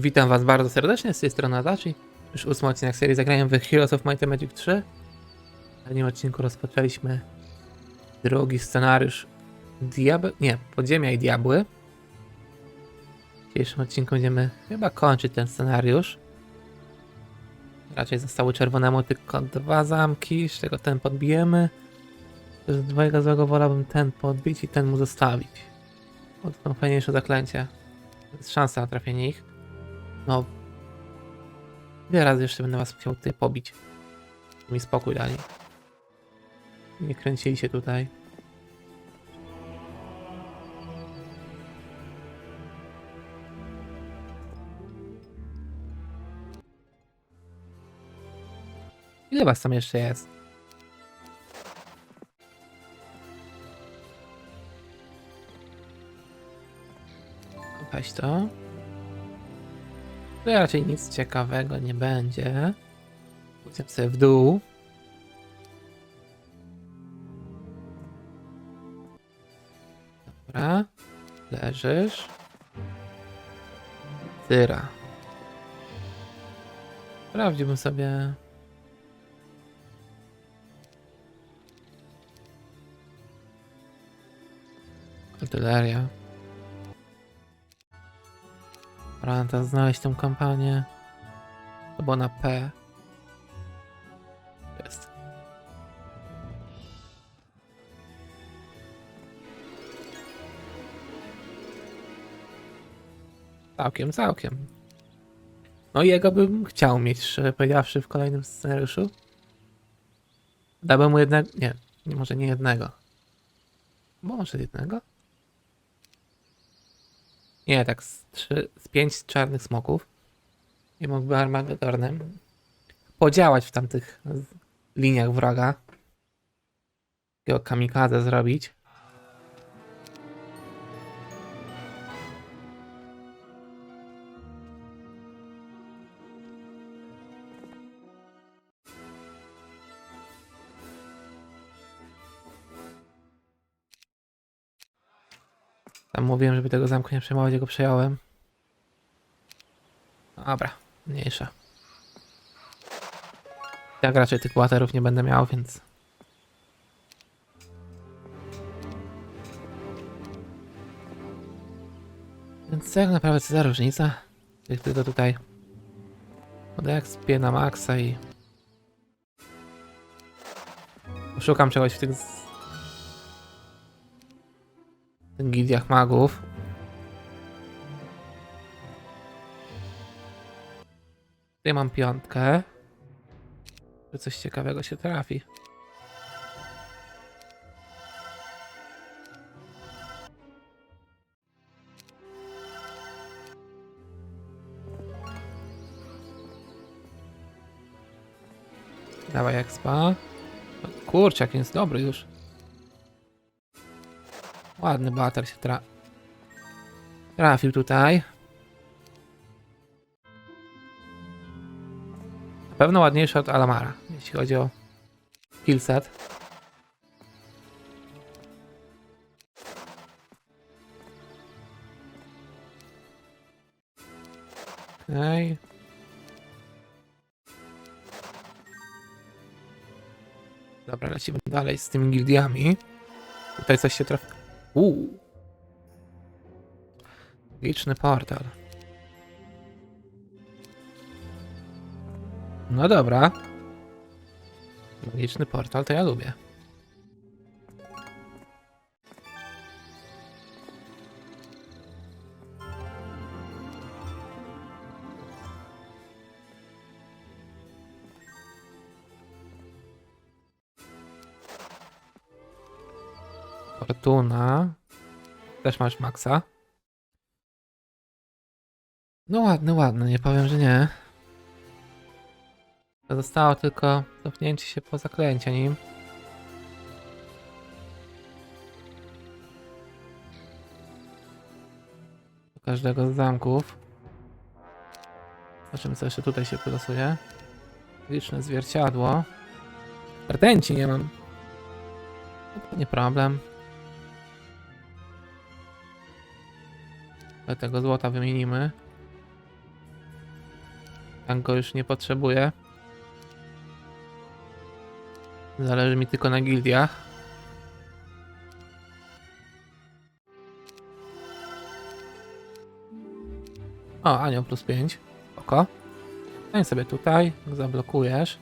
Witam was bardzo serdecznie, z tej strony Adachi. Już ósmy odcinek serii zagrałem w Heroes of Might and Magic 3. W ostatnim odcinku rozpoczęliśmy drugi scenariusz Diabeł... nie, Podziemia i Diabły. W dzisiejszym odcinku będziemy chyba kończyć ten scenariusz. Raczej zostały czerwonemu tylko dwa zamki, z czego ten podbijemy. Z dwojga złego wolałbym ten podbić i ten mu zostawić. Bo to są fajniejsze zaklęcia. Jest szansa na trafienie ich. No. Ile razy jeszcze będę was chciał tutaj pobić? Mi spokój dali. Nie kręcili się tutaj. Ile was tam jeszcze jest? Weź to. Tu raczej nic ciekawego nie będzie. Pójdę sobie w dół. Dobra. Leżysz. Tyra. Sprawdziłbym sobie. Artyleria. Teraz znaleźć tą kampanię. To było na P. Jest. Całkiem, całkiem. No jego bym chciał mieć, szczerze powiedziawszy, w kolejnym scenariuszu. Dałbym mu jednego... Nie, może nie jednego. Może jednego? Nie, tak z, trzy, z pięć czarnych smoków. I mógłby Armagedornem podziałać w tamtych liniach wroga. Takiego kamikadze zrobić. Mówiłem, żeby tego zamku nie przejmować, jego przejąłem. Dobra, mniejsza. Jak raczej tych bohaterów nie będę miał, więc... Więc tak naprawdę co za różnica? Jak tylko tutaj odekspię na maksa i... Szukam czegoś w tych gildiach magów. Tutaj mam piątkę. Że coś ciekawego się trafi. Dawaj expa. Kurczak jest dobry już. Ładny bater się tra trafił tutaj. Na pewno ładniejszy od Alamara, jeśli chodzi o killset. Okej. Dobra, lecimy dalej z tymi gildiami. Tutaj coś się trafi. Uuu. Liczny portal. No dobra. Magiczny portal to ja lubię. Fortuna. Też masz maksa. No ładny, ładny, nie powiem, że nie. Zostało tylko cofnięcie się po zaklęcie nim. Do każdego z zamków. Zobaczymy co jeszcze tutaj się wylosuje. Liczne zwierciadło. Rtęci nie mam. Nie problem. Ale tego złota wymienimy. Tak go już nie potrzebuję. Zależy mi tylko na gildiach. O, anioł plus 5. Oko. Stań sobie tutaj, zablokujesz.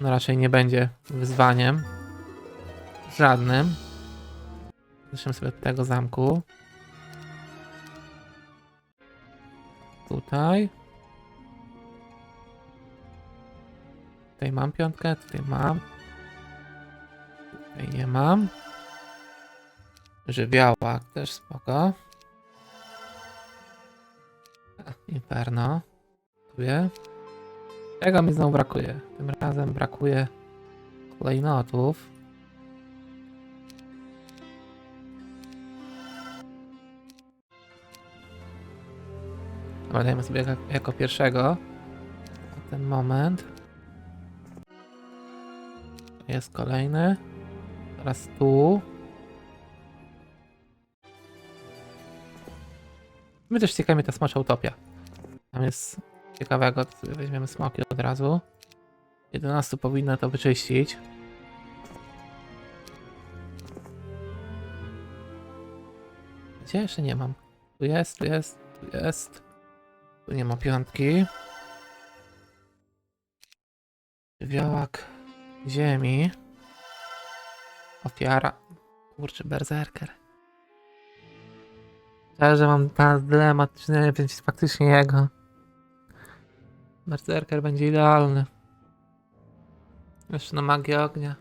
No raczej nie będzie wyzwaniem. Żadnym. Zacznę sobie od tego zamku. Tutaj. Tutaj mam piątkę, tutaj mam. Tutaj nie mam. Żywiołak też spoko. Inferno. Dziękuję. Czego mi znowu brakuje? Tym razem brakuje klejnotów. Dobra, sobie jako, jako pierwszego. Ten moment. Jest kolejny. Teraz tu. My też ciekawi ta smocza utopia. Tam jest ciekawego, weźmiemy smoki od razu. 11 powinno to wyczyścić. Gdzie jeszcze nie mam? Tu jest, tu jest, tu jest. Tu nie ma piątki. Żywiołak ziemi. Ofiara. Kurczę, berserker. Szczerze mam teraz dylemat, czy nie będzie faktycznie jego. Berserker będzie idealny. Jeszcze na magię ognia.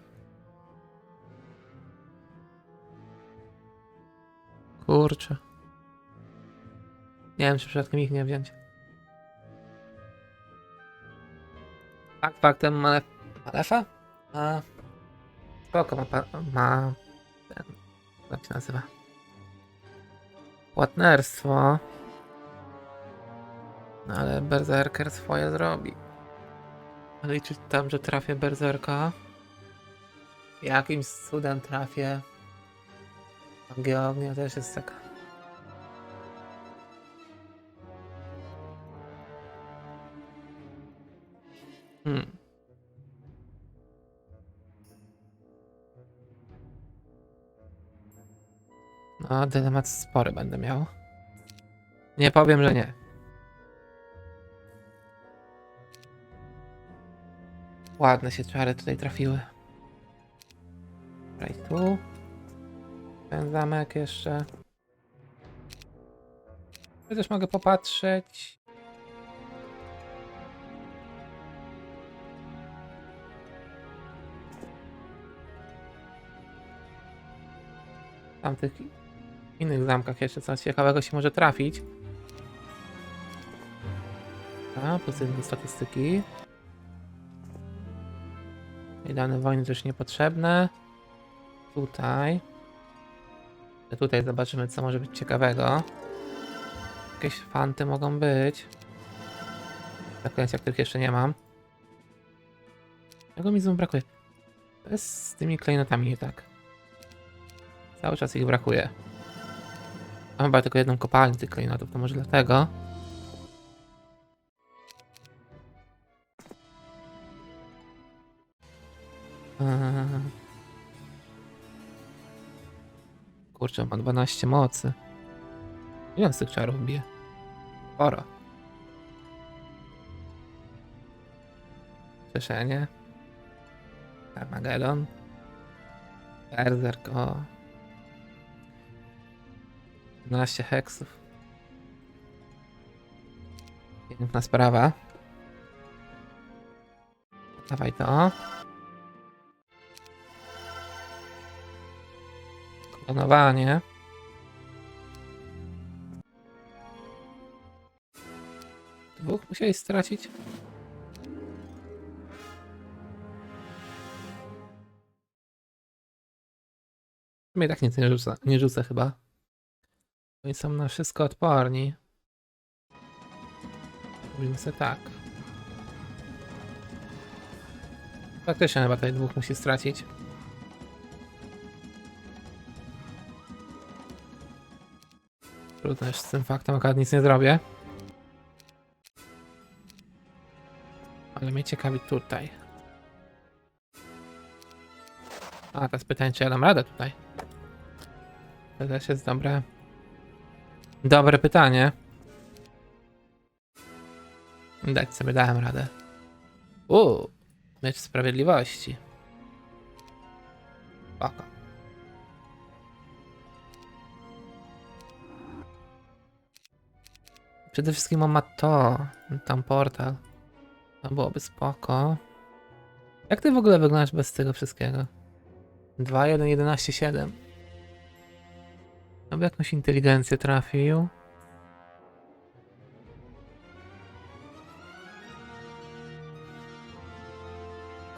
Kurczę. Nie wiem, czy przypadkiem ich nie wziąć. Fakt faktem Malef Malefa? Ma... Spoko, ma, ma... Ten... Jak się nazywa? Płatnerstwo. No ale Berserker swoje zrobi. Ale liczyć tam, że trafię Berserka. Jakimś cudem trafię. Magia ognia też jest taka. Hmm. No, dylemat spory będę miał. Nie powiem, że nie. Ładne się czary tutaj trafiły. Dobra, tu. Ten zamek jeszcze. Też mogę popatrzeć. Tamtych innych zamkach jeszcze coś ciekawego się może trafić. A, pozytywne statystyki. I dane wojny też niepotrzebne. Tutaj. Tutaj zobaczymy, co może być ciekawego. Jakieś fanty mogą być. Zaklęcia, których jeszcze nie mam. Czego mi znów brakuje? To jest z tymi klejnotami nie tak. Cały czas ich brakuje. Mam chyba tylko jedną kopalnię tych klejnotów, to może dlatego. Eee. Kurczę, ma 12 mocy. Ile z tych czarów bije? Sporo. Cieszenie. Armageddon. Berserk, o. 12 heksów. Piękna sprawa. Dawaj to. Klonowanie. Dwóch musieli stracić. Mnie tak nic nie rzuca, nie rzucę chyba. Oni są na wszystko odporni. Robimy sobie tak. Faktycznie chyba tutaj dwóch musi stracić. Trudno, już z tym faktem akurat nic nie zrobię. Ale mnie ciekawi tutaj. A, teraz pytanie, czy ja dam radę tutaj? To też jest dobre. Dobre pytanie. Dać sobie dałem radę. Uuu, miecz sprawiedliwości. Spoko. Przede wszystkim on ma to, tam portal. To byłoby spoko. Jak ty w ogóle wyglądasz bez tego wszystkiego? 2, 1, 11, 7. Aby jakąś inteligencję trafił.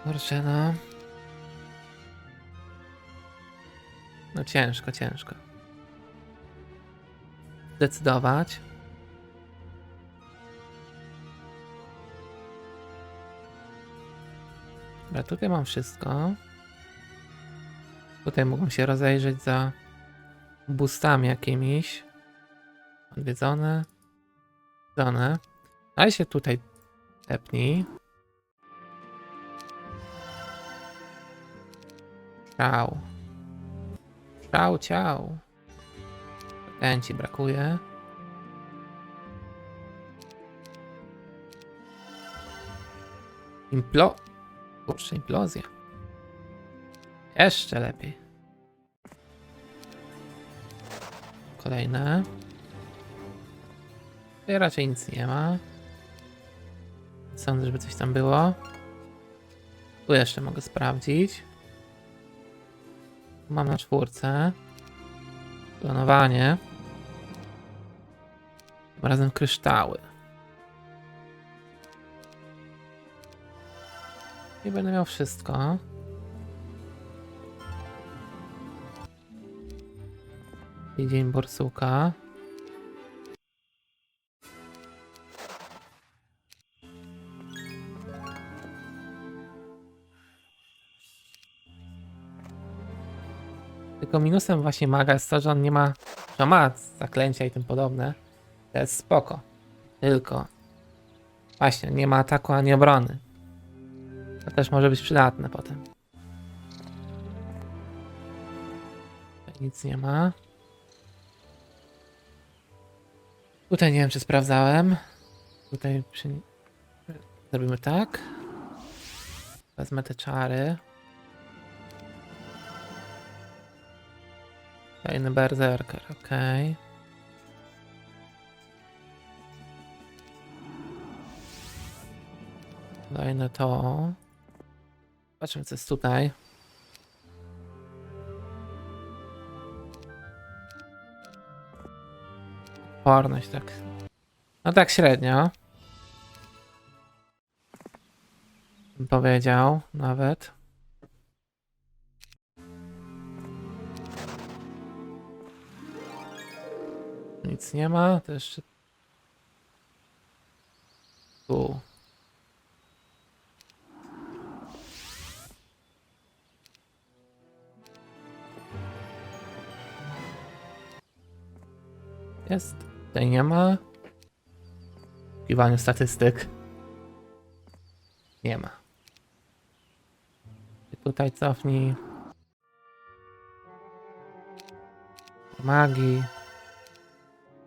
Kurczę, no. No ciężko, ciężko. Zdecydować. Dobra, tutaj mam wszystko. Tutaj mógłbym się rozejrzeć za boostami jakimiś. Odwiedzone. Odwiedzone. Ale się tutaj tepnij. Ciao. Ciao, ciao. Ten ci brakuje. Implo... Kurczę, implozja. Jeszcze lepiej. Kolejne. Tutaj raczej nic nie ma. Sądzę, żeby coś tam było. Tu jeszcze mogę sprawdzić. Tu Mam na czwórce. Planowanie. Tym Razem kryształy. I będę miał wszystko. I dzień borsuka. Tylko minusem właśnie maga jest to, że on nie ma, że ma zaklęcia i tym podobne. To jest spoko. Tylko właśnie nie ma ataku ani obrony. To też może być przydatne potem. Nic nie ma. Tutaj nie wiem, czy sprawdzałem. Tutaj przy... zrobimy tak. Wezmę te czary. Fajny berserker, okej. Dajmy to. Zobaczmy, co jest tutaj. Odporność, tak. No tak średnio. Powiedział, nawet. Nic nie ma, to jeszcze... Tu. Jest. Tutaj nie ma. W statystyk. Nie ma. I tutaj cofnij. Magii.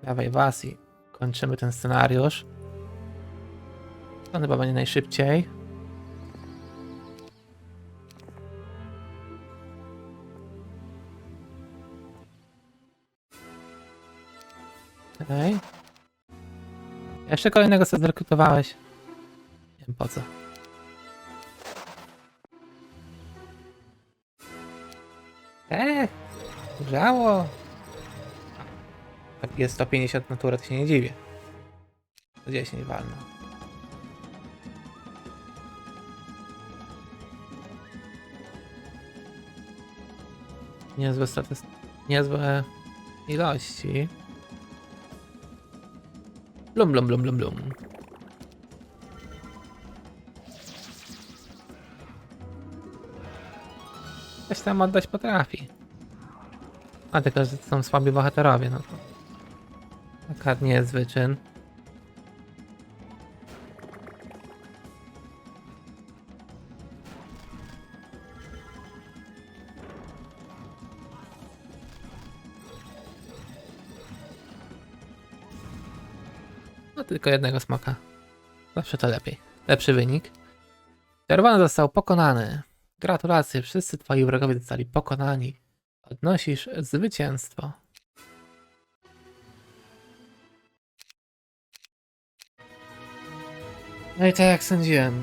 Dawaj was i kończymy ten scenariusz. To chyba będzie najszybciej. Okej. Jeszcze kolejnego sobie zrekrutowałeś. Nie wiem po co. Eee, grzało. Jest 150 natura, to się nie dziwię. To 10 walno. Niezłe statyst... Niezłe ilości. Blum, blum, blum, blum, blum. Coś tam oddać potrafi. A tylko, że to są słabi bohaterowie, no to... Akurat nie jest wyczyn. No tylko jednego smoka. Zawsze to lepiej. Lepszy wynik. Czerwony został pokonany. Gratulacje, wszyscy twoi wrogowie zostali pokonani. Odnosisz zwycięstwo. No i tak jak sądziłem.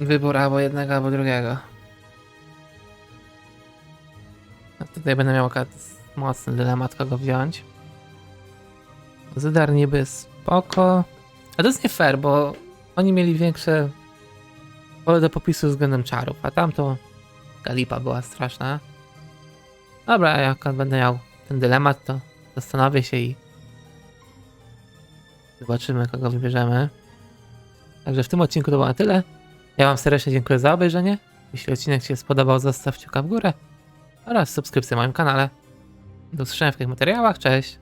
Wybór albo jednego, albo drugiego. No tutaj będę miał mocny dylemat, kogo wziąć. Zydar niby spoko. A to jest nie fair, bo oni mieli większe pole do popisu względem czarów, a tamto Galipa była straszna. Dobra, jak będę miał ten dylemat, to zastanowię się i zobaczymy, kogo wybierzemy. Także w tym odcinku to było na tyle. Ja Wam serdecznie dziękuję za obejrzenie. Jeśli odcinek Ci się spodobał, zostaw kciuka w górę oraz subskrypcję na moim kanale. Do usłyszenia w tych materiałach. Cześć!